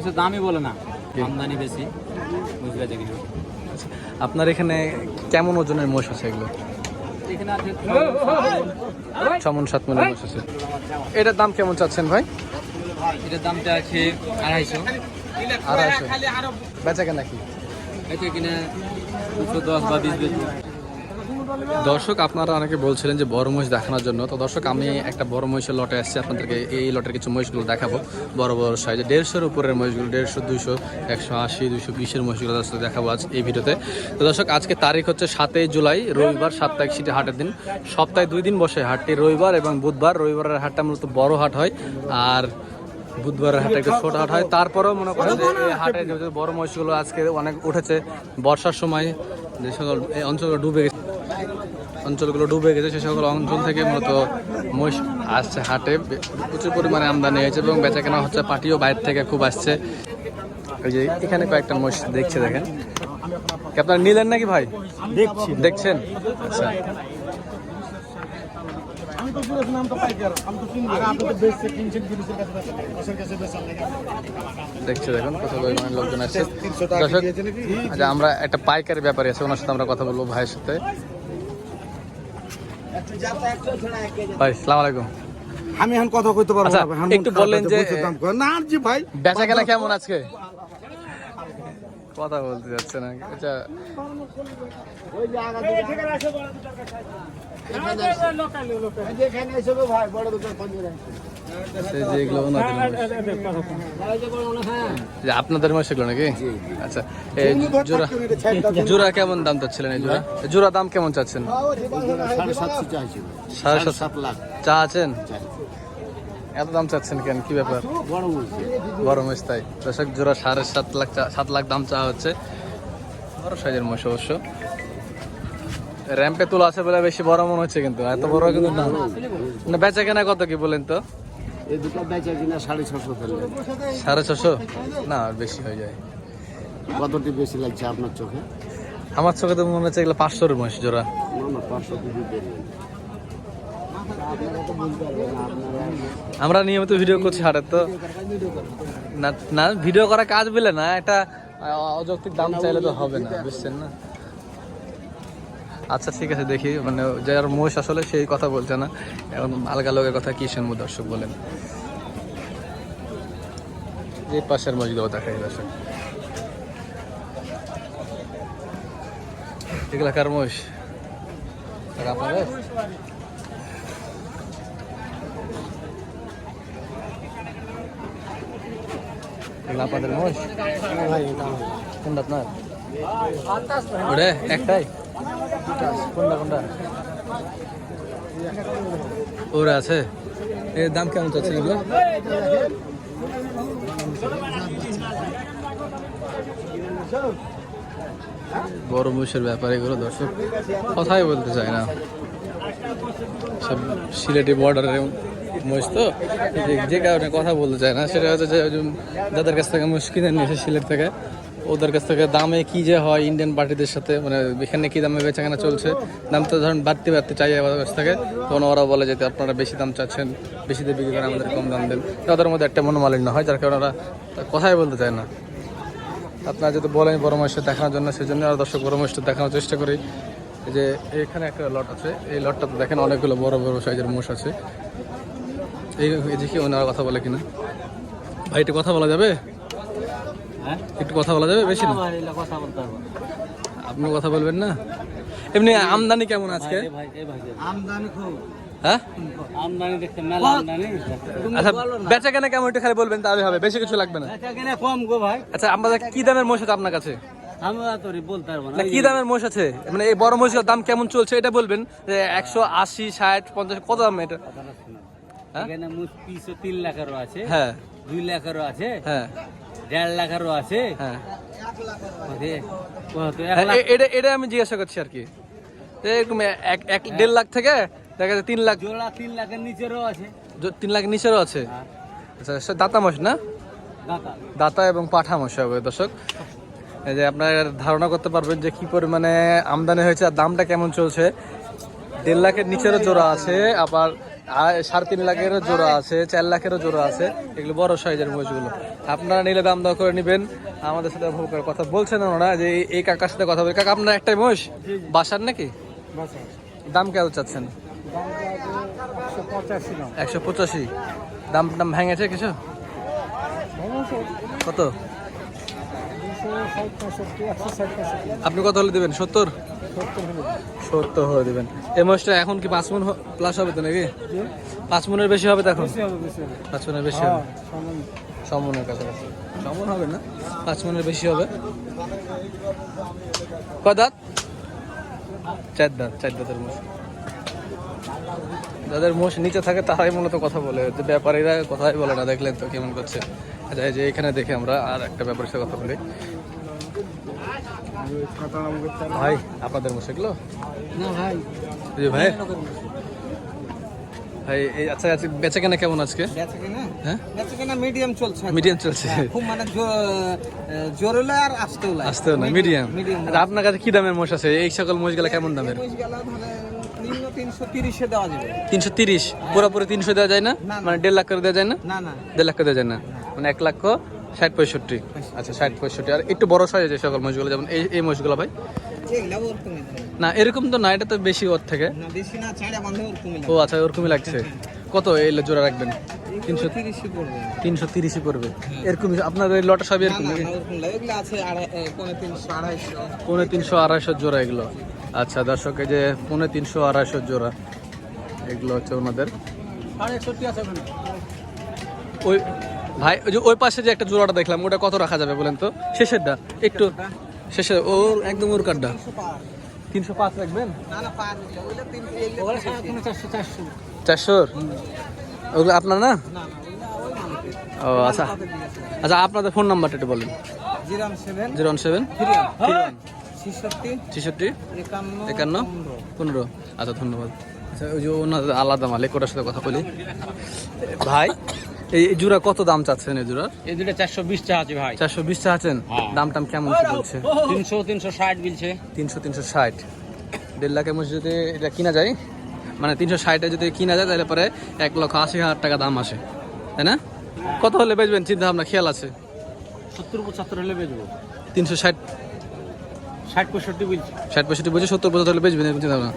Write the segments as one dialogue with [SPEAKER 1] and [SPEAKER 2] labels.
[SPEAKER 1] কিছু দামই বলে না আমদানি বেশি বুঝবে যে কিছু
[SPEAKER 2] আপনার এখানে কেমন ওজনের মোষ আছে এগুলো?
[SPEAKER 1] এখানে আছে
[SPEAKER 2] ছমন সাত মনের মোষ আছে। এটার দাম কেমন চাচ্ছেন ভাই?
[SPEAKER 1] এটার দামটা আছে আড়াইশো।
[SPEAKER 2] আড়াইশো। বেচা কেনা কি?
[SPEAKER 1] এটা কিনা দুশো দশ বা বিশ বেশি
[SPEAKER 2] দর্শক, আপনারা অনেকে বলছিলেন যে বড় মহিষ দেখানোর জন্য। তো দর্শক, আমি একটা বড় মহিষের লটে আসছি, আপনাদেরকে এই লটের কিছু মহিষগুলো দেখাবো। বড় বড় সাইজে দেড়শোর উপরের মহিষগুলো, দেড়শো, দুইশো, একশো আশি, দুইশো বিশের মহিষগুলো দর্শক দেখাবো আজ এই ভিডিওতে। তো দর্শক, আজকে তারিখ হচ্ছে সাতই জুলাই, রবিবার সাপ্তাহিক সিটি হাটের দিন। সপ্তাহে দুই দিন বসে হাটটি, রবিবার এবং বুধবার। রবিবারের হাটটা মূলত বড় হাট হয়, আর বুধবারের হাটে একটু ছোট হাট হয়। তারপরেও মনে করেন যে এই হাটের বড় মহিষগুলো আজকে অনেক উঠেছে। বর্ষার সময় যে সকল এই অঞ্চলগুলো ডুবে গেছে। অঞ্চলগুলো ডুবে গেছে সে সকল অঞ্চল থেকে মূলত মহিষ আসছে হাটে। প্রচুর পরিমাণে আমদানি হয়েছে এবং বেচা কেনা হচ্ছে পাটিও বাইরে থেকে খুব আসছে। ওই যে এখানে কয়েকটা মহিষ দেখছে দেখেন। আপনারা নিলেন নাকি ভাই?
[SPEAKER 3] দেখছি।
[SPEAKER 2] দেখছেন? আচ্ছা। দেখছে দেখুন কত পরিমাণে লোকজন আসছে। দর্শক আচ্ছা আমরা একটা পাইকারি ব্যাপারে আছে ওনার সাথে আমরা কথা বলব ভাইয়ের সাথে। ভাই সালাম আলাইকুম।
[SPEAKER 3] আমি এখন কথা কইতে পারব
[SPEAKER 2] আচ্ছা,
[SPEAKER 3] না ভাই,
[SPEAKER 2] একটু বললেন যে-।
[SPEAKER 3] না জি ভাই।
[SPEAKER 2] বেচা কেনা কেমন আজকে? কথা বলতে যাচ্ছে না। আচ্ছা। সেই যে এগুলো ওনাদের মহিষ। যে আপনাদের মাস নাকি? আচ্ছা জোড়া জোড়া কেমন দাম চাচ্ছিলেন এই জোড়া? জোড়া দাম কেমন চাচ্ছেন?
[SPEAKER 3] সাড়ে সাতশো
[SPEAKER 2] সাত
[SPEAKER 3] সাত লাখ।
[SPEAKER 2] চা আছেন? এত দাম চাচ্ছেন কেন? কি ব্যাপার?
[SPEAKER 3] বড়
[SPEAKER 2] মহিষ তাই। দর্শক জোড়া সাড়ে সাত লাখ চা- সাত লাখ দাম চা হচ্ছে। বড় সাইজের মহিষ অবশ্য। র্যাম্পে তোলা আছে বলে বেশি বড় মনে হচ্ছে কিন্তু এত বড় কিন্তু না। না বেচা কেনা কত কি বলেন তো?
[SPEAKER 3] এই দুটো বেচা কিনা সাড়ে ছশো
[SPEAKER 2] সাড়ে ছশো? না আর বেশি হয়ে যায়।
[SPEAKER 3] কতটি বেশি লাগছে আপনার চোখে?
[SPEAKER 2] আমার চোখে তো মনে হচ্ছে এগুলো পাঁচশোর মহিষ জোড়া। আমরা নিয়মিত ভিডিও করছি হাটের তো। না না ভিডিও করা কাজ বলে না এটা অযৌক্তিক দাম চাইলে তো হবে না বুঝছেন না? আচ্ছা ঠিক আছে দেখি। মানে যার মোষ আসলে সেই কথা বলছে না। এখন আলগা লোকের কথা কি শুনব দর্শক বলেন। এই পাশের মসজিদ দেখাই দর্শক। এগুলা কার মোষ টাকা আপনাদের? এগুলো আপনাদের মোষ কোনটা আপনার? ওরে একটাই? ওরা আছে। এর দাম কেমন চাচ্ছে এগুলো? বড় মুষের ব্যাপারে এগুলো, দর্শক। কথাই বলতে চায় না। সব সিলেটি বর্ডারের মোষ তো, যে- কারণে কথা বলতে চায় না, সেটা হচ্ছে যে যাদের কাছ থেকে মুশকিল নিয়েছে সিলেট থেকে ওদের কাছ থেকে দামে কি যে হয় ইন্ডিয়ান পার্টিদের সাথে মানে এখানে কি দামে বেচা কেনা চলছে? দাম তো ধরুন বাড়তে বাড়তে চাই ওদের কাছ থেকে। তখন ওরা বলে যে আপনারা বেশি দাম চাচ্ছেন, বেশি দিয়ে বিক্রি করে আমাদের কম দাম দেন। তো ওদের মধ্যে একটা মনোমালিন্য হয়, যার কারণে ওরা কথাই বলতে চায় না। আপনারা যদি বলেন মহিষটা দেখানোর জন্য সেই জন্য আর দর্শক মহিষটা দেখানোর চেষ্টা করি। যে এখানে একটা লট আছে, এই লটটাতে দেখেন অনেকগুলো বড় বড় সাইজের মোষ আছে। এই দেখি ওনারা কথা বলে কিনা? ভাই, একটু কথা বলা যাবে? একটু কথা বলা যাবে? বেশি না?
[SPEAKER 1] কথা বলতে পারব
[SPEAKER 2] আপনি কথা বলবেন না? এমনি আমদানি কেমন আজকে?
[SPEAKER 1] ভাই এই ভাই
[SPEAKER 3] আমদানি খুব।
[SPEAKER 2] হ্যাঁ? আচ্ছা বেচা কেনা কেমন একটু খালি বলবেন তাহলে হবে। বেশি কিছু লাগবে না।
[SPEAKER 1] কম গো ভাই।
[SPEAKER 2] আচ্ছা আমাদের কি দামের মোষ আছে আপনার কাছে? কি দামের মোষ আছে? মানে এই বড় দাম কেমন চলছে এটা বলবেন। যে একশো আশি ষাট পঞ্চাশ কত দাম এটা? হ্যাঁ?
[SPEAKER 1] এখানে মুস তিন লাখেরও আছে।
[SPEAKER 2] হ্যাঁ।
[SPEAKER 1] দুই লাখেরও আছে।
[SPEAKER 2] হ্যাঁ।
[SPEAKER 1] দেড় লাখেরও আছে?
[SPEAKER 2] হ্যাঁ। হ্যাঁ, এটা এটা আমি জিজ্ঞাসা করছি আর কি। এরকম এক এক দেড় লাখ থেকে দেখা যাচ্ছে তিন লাখ
[SPEAKER 1] জোড়া তিন লাখের নিচেরও আছে।
[SPEAKER 2] তিন লাখ নিচেরও আছে?
[SPEAKER 1] হ্যাঁ,
[SPEAKER 2] আচ্ছা দাতা মশ না?
[SPEAKER 1] দাতা
[SPEAKER 2] এবং পাঠা মোষ হবে দর্শক। এই যে আপনার ধারণা করতে পারবেন যে কি পরিমাণে আমদানি হয়েছে আর দামটা কেমন চলছে। দেড় লাখের নিচেরও জোড়া আছে আবার সাড়ে তিন লাখেরও জোড়া আছে, চার লাখেরও জোড়া আছে। এগুলো বড় সাইজের মহিষগুলো। আপনারা নিলে দাম দর করে নেবেন। আমাদের সাথে কথা বলছেন ওনারা, যে এই কাকার সাথে কথা বলি। কাকা, আপনার একটাই মহিষ? বাসার নাকি? দাম কেন চাচ্ছেন? একশো পঁচাশি। দাম দাম ভেঙেছে কিছু? কত? আপনি কত হলে দেবেন? সত্তর? সত্তর হলে দেবেন। এই মাছটা এখন কি পাঁচ মন প্লাস হবে তো নাকি? পাঁচ মনের বেশি হবে তো এখন? পাঁচ মনের বেশি হবে? সমনের কাছাকাছি। সমন হবে না? পাঁচ মনের বেশি হবে? কয় দাঁত? চার দাঁত চার দাঁতের মোষ। যাদের মোষ নিচে থাকে তারাই মূলত কথা বলে। যে ব্যাপারীরা কথাই বলে না দেখলেন তো কেমন করছে। আচ্ছা এই যে এখানে দেখে আমরা আর একটা ব্যাপারের সাথে কথা বলি। ভাই আপনাদের মোষ এগুলো
[SPEAKER 1] না ভাই।
[SPEAKER 2] ভাই। ভাই এই আচ্ছা আচ্ছা বেচা কেনা কেমন আজকে?
[SPEAKER 4] বেচা কিনা
[SPEAKER 2] হ্যাঁ?
[SPEAKER 4] বেচা কিনা মিডিয়াম চলছে
[SPEAKER 2] মিডিয়াম চলছে।
[SPEAKER 4] হ্যাঁ, খুব মানে জোরে লয় আর আসতেও লয়।
[SPEAKER 2] আসতেও না মিডিয়াম আচ্ছা আপনার কাছে কি দামের মোষ আছে? এই সকল মোষগুলো কেমন দামের?
[SPEAKER 4] নিম্ন দেওয়া যাবে।
[SPEAKER 2] তিনশো তিরিশ? পুরোপুরি তিনশো দেওয়া যায় না। মানে দেড় লাখ করে দেওয়া যায় না?
[SPEAKER 4] না না।
[SPEAKER 2] দেড় লাখ করে দেওয়া যায় না? মানে এক লক্ষ ষাট পঁয়ষট্টি। আচ্ছা ষাট পঁয়ষট্টি। আর একটু বড় সাইজ যে সকল মোষগুলো যেমন এই এই মোষগুলো ভাই? না এরকম তো না এটা তো বেশি ওর থেকে। ও আচ্ছা ওরকমই লাগছে। কত এই জোড়া রাখবেন? তিনশো
[SPEAKER 4] পড়বে।
[SPEAKER 2] তিনশো তিরিশই পড়বে। এরকম আপনার এই লটা সবই এরকম
[SPEAKER 4] আছে পৌনে তিনশো আড়াইশো।
[SPEAKER 2] জোড়া এগুলো। আচ্ছা দর্শক এই যে পৌনে তিনশো আড়াইশো জোড়া এগুলো হচ্ছে ওনাদের। ওই ভাই, ওই যে ওই পাশে যে একটা জোড়াটা দেখলাম, ওটা কত রাখা যাবে বলেন তো? শেষেরটা, একটু শেষে ওর একদম ওর কাঠটা তিনশো পাঁচ রাখবেন? চারশোর? ওগুলো আপনার না? ও আচ্ছা। আচ্ছা আপনাদের ফোন নাম্বারটা একটু বলেন। জিরো ওয়ান সেভেন
[SPEAKER 4] ছেষট্টি, একান্ন। পনেরো।
[SPEAKER 2] আচ্ছা ধন্যবাদ। আচ্ছা ওই যে ওনাদের আলাদা মালিক, ওটার সাথে কথা বলি। ভাই এই জোড়া কত দাম চাচ্ছেন এই জোড়ার
[SPEAKER 1] এই দুটো চারশো বিশ আছে ভাই।
[SPEAKER 2] চারশো বিশ চাচ্ছেন?
[SPEAKER 1] হ্যাঁ।
[SPEAKER 2] দাম টাম কেমন কি বলছে?
[SPEAKER 1] তিনশো তিনশো ষাট বিলছে।
[SPEAKER 2] তিনশো তিনশো ষাট। দেড় লাখের মধ্যে যদি এটা কিনা যায় মানে তিনশো ষাটে যদি কিনা যায় তাহলে পরে এক লক্ষ আশি হাজার টাকা দাম আসে। তাই না? কত হলে বেচবেন? চিন্তা ভাবনা খেয়াল আছে?
[SPEAKER 1] সত্তর পঁচাত্তর হলে বেচবো।
[SPEAKER 2] তিনশো ষাট।
[SPEAKER 1] ষাট পঁয়ষট্টি বিলছে।
[SPEAKER 2] ষাট পঁয়ষট্টি বুঝে সত্তর পঁচাত্তর হলে বেচবেন চিন্তা ভাবনা।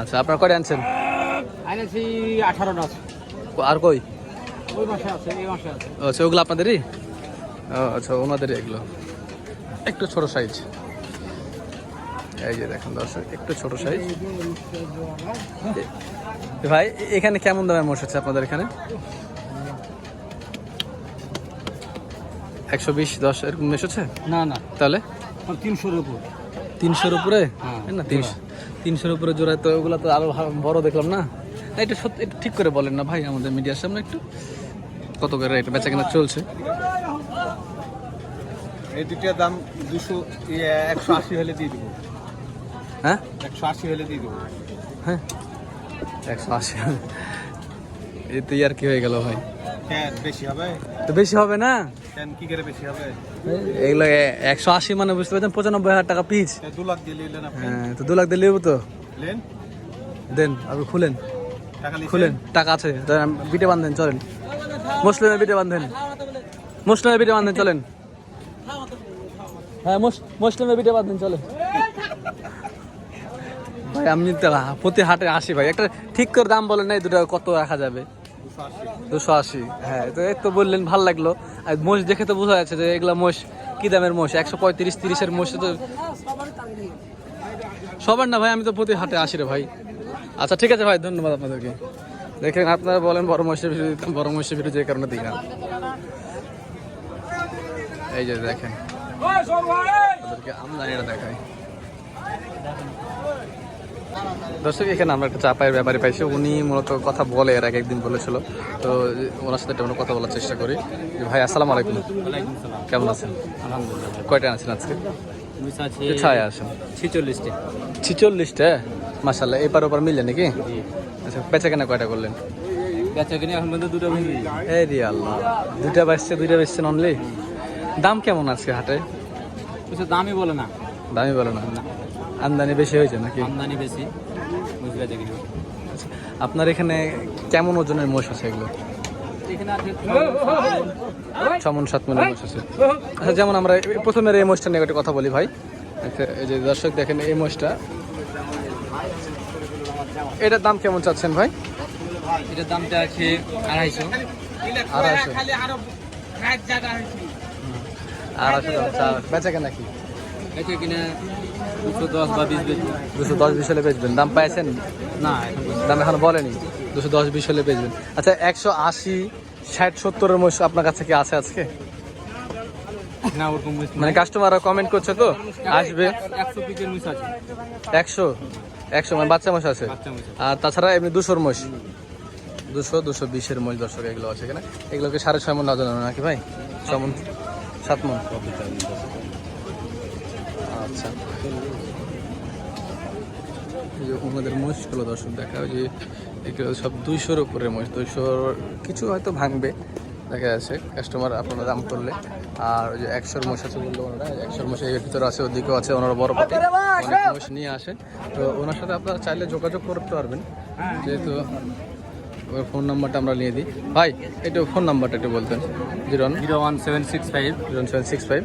[SPEAKER 2] আচ্ছা আপনার কয়টা আনছেন?
[SPEAKER 1] আইনেছি আঠারোটা
[SPEAKER 2] আর কই? আচ্ছা ওগুলো আপনাদেরই? ও আচ্ছা ওনাদেরই এগুলো। একটু ছোট সাইজ। এই যে দেখেন দর্শক একটু ছোট সাইজ। ভাই এখানে কেমন দামের মোষ আছে আপনাদের এখানে? একশো বিশ দশ এরকম এসেছে
[SPEAKER 1] না না।
[SPEAKER 2] তাহলে?
[SPEAKER 1] তিনশোর উপর।
[SPEAKER 2] তিনশোর উপরে?
[SPEAKER 1] হ্যাঁ,
[SPEAKER 2] না তিনশো তিনশোর উপরে জোড়ায় তো ওগুলো তো আরও বড় দেখলাম না। এটা সত্যি এটা ঠিক করে বলেন না ভাই আমাদের মিডিয়ার সামনে একটু। কত করে এটা বেচা কেনা চলছে?
[SPEAKER 3] এই দুটার দাম দুশো একশো আশি হলে দিয়ে দেবো।
[SPEAKER 2] হ্যাঁ?
[SPEAKER 3] একশো আশি হলে দিয়ে দেবো।
[SPEAKER 2] হ্যাঁ? একশো আশি এই তো আর কি হয়ে গেল ভাই?
[SPEAKER 3] কেন বেশি হবে।
[SPEAKER 2] তো বেশি হবে না?
[SPEAKER 3] কি করে বেশি হবে?
[SPEAKER 2] এগুলো একশো আশি মানে বুঝতে পারছেন পঁচানব্বই হাজার টাকা পিস
[SPEAKER 3] দু লাখ দিয়ে
[SPEAKER 2] হ্যাঁ তো দু লাখ দিয়ে নেব তো? দেন আপনি খুলেন। খুলেন টাকা আছে। বিটে বান্ধেন চলেন। মুসলিমের বিটে বান্ধেন। মুসলিমের বিটে বান্ধেন, চলেন। হ্যাঁ মুস- মুসলিমের বিটে বান্ধেন, চলেন। ভাই, আমি প্রতি হাটে আসি, ভাই। একটা ঠিক করে দাম বলেন না, এই দুটো কত রাখা যাবে?
[SPEAKER 3] দুশো আশি।
[SPEAKER 2] হ্যাঁ তো এই তো বললেন, ভালো লাগল। আর মোষ দেখে তো বোঝা যাচ্ছে যে এগুলা মোষ, কি দামের মোষ? একশো পঁয়ত্রিশ, তিরিশের মোষ তো সবার না, ভাই, আমি তো প্রতি হাটে আসি রে, ভাই। আচ্ছা ঠিক আছে, ভাই, ধন্যবাদ আপনাদেরকে। দেখেন আপনারা বলেন বড় মহিষের ভিডিও দিতাম বড় মহিষের ভিডিও যে কারণে দিই না এই যে দেখেন আমদানিটা দর্শক এখানে আমরা একটা চাপায়ের ব্যাপারে পাইছি। উনি মূলত কথা বলে এর আগে একদিন বলেছিল। তো ওনার সাথে একটা আমরা কথা বলার চেষ্টা করি। যে ভাই আসসালাম আলাইকুম। কেমন আছেন?
[SPEAKER 1] আলহামদুলিল্লাহ
[SPEAKER 2] কয়টা আছেন আজকে? ছায় আসেন
[SPEAKER 1] ছিচল্লিশটা
[SPEAKER 2] ছিচল্লিশটা মাসাল্লাহ এপার ওপার মিললে নাকি? আচ্ছা বেচা কেনা কয়টা করলেন?
[SPEAKER 1] বেচা কিনে এখন পর্যন্ত দুটো ভেঙে
[SPEAKER 2] এই রে আল্লাহ দুইটা বেচছে দুইটা বেচছেন অনলি দাম কেমন আছে হাটে?
[SPEAKER 1] কিছু দামই বলে না।
[SPEAKER 2] দামি বলো না। আমদানি বেশি হয়েছে নাকি?
[SPEAKER 1] আমদানি বেশি বুঝ বেচা কিনে
[SPEAKER 2] আপনার এখানে কেমন ওজনের মোষ আছে এগুলো?
[SPEAKER 1] এখানে আছে
[SPEAKER 2] ছমন সাত মনের মোষ আছে। আচ্ছা যেমন আমরা প্রথমের এই মোষটা নিয়ে একটা কথা বলি ভাই। আচ্ছা, এই যে দর্শক দেখেন এই মোষটা এটার দাম কেমন চাচ্ছেন ভাই?
[SPEAKER 1] এটার দামটা আছে আড়াইশো।
[SPEAKER 2] আড়াইশো। আড়াইশো দাম বেচা কেনা কি?
[SPEAKER 1] কিনা দুশো দশ বা বিশ
[SPEAKER 2] দুশো দশ বিশ হলে বেচবেন। দাম পাইছেন?
[SPEAKER 1] না
[SPEAKER 2] দাম এখনও বলেনি? দুশো দশ বিশ হলে বেচবেন। আচ্ছা একশো আশি ষাট সত্তরের আপনার কাছে কি আছে আজকে?
[SPEAKER 1] না ওরকম মুছ
[SPEAKER 2] মানে কাস্টমাররা কমেন্ট করছে তো? আসবে।
[SPEAKER 1] একশো পিসের মুছ আছে।
[SPEAKER 2] একশো মানে বাচ্চা মোষ আছে। আর তাছাড়া এমনি দুশোর মোষ দুশো দুশো বিশের মোষ দর্শক এগুলো আছে এখানে। এগুলোকে সাড়ে ছয় মন ওজন নাকি ভাই? ছয় মন। সাত মন। আচ্ছা। এই যে ওনাদের মোষগুলো দর্শক দেখা ওই যে এগুলো সব দুইশোর উপরে মোষ দুইশোর কিছু হয়তো ভাঙবে দেখা যাচ্ছে। কাস্টমার আপনারা দাম করলে। আর ওই যে একশোর মোষ আছে বলল ওনারা। একশোর মোষ এর ভিতরে আছে ওদিকেও আছে ওনারা বড় পাটি অনেক মোষ নিয়ে আসে। তো ওনার সাথে আপনারা চাইলে যোগাযোগ করতে পারবেন। যেহেতু ওর ফোন নাম্বারটা আমরা নিয়ে দিই। ভাই একটু ফোন নাম্বারটা একটু বলতেন। Zero one
[SPEAKER 1] zero one seven six five
[SPEAKER 2] zero seven six five.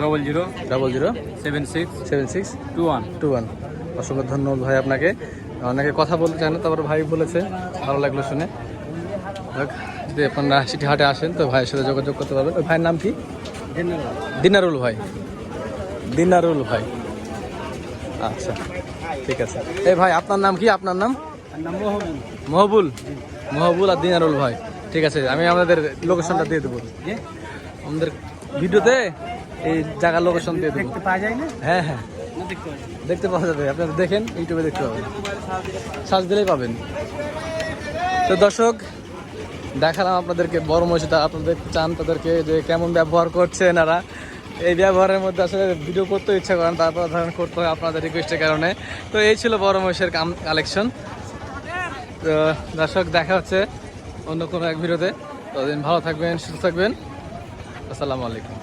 [SPEAKER 1] Double zero
[SPEAKER 2] double zero
[SPEAKER 1] seven six
[SPEAKER 2] seven six
[SPEAKER 1] two one.
[SPEAKER 2] Two one. অসংখ্য ধন্যবাদ ভাই আপনাকে। অনেকে কথা বলতে চান না তারপর ভাই বলেছে। ভালো লাগল শুনে। যদি আপনারা সিটি হাটে আসেন তো ভাইয়ের সাথে যোগাযোগ করতে পারবেন। ওই ভাইয়ের নাম কি? দিনারুল ভাই। দিনারুল ভাই। আচ্ছা ঠিক আছে। এই ভাই আপনার নাম কি? আপনার নাম? মহবুল। মহবুল? আর দিনারুল ভাই। ঠিক আছে আমি আমাদের লোকেশনটা দিয়ে দেবো। আমাদের ভিডিওতে এই জায়গার লোকেশন দিয়ে দেবো।
[SPEAKER 4] পাওয়া যায় না?
[SPEAKER 2] হ্যাঁ হ্যাঁ। দেখতে পাওয়া যাবে। আপনারা দেখেন ইউটিউবে দেখতে পাবেন। সার্চ দিলেই পাবেন। তো দর্শক দেখালাম আপনাদেরকে, বড় মসজিদা আপনাদের চান তাদেরকে যে কেমন ব্যবহার করছে এনারা এই ব্যবহারের মধ্যে আসলে ভিডিও করতে ইচ্ছা করেন তারপর ধরেন করতে হয় আপনাদের রিকোয়েস্টের কারণে। তো এই ছিল বড় মহিষের কাম কালেকশন তো দর্শক, দেখা হচ্ছে অন্য কোনো এক ভিডিওতে ততদিন ভালো থাকবেন, সুস্থ থাকবেন। আসসালামু আলাইকুম।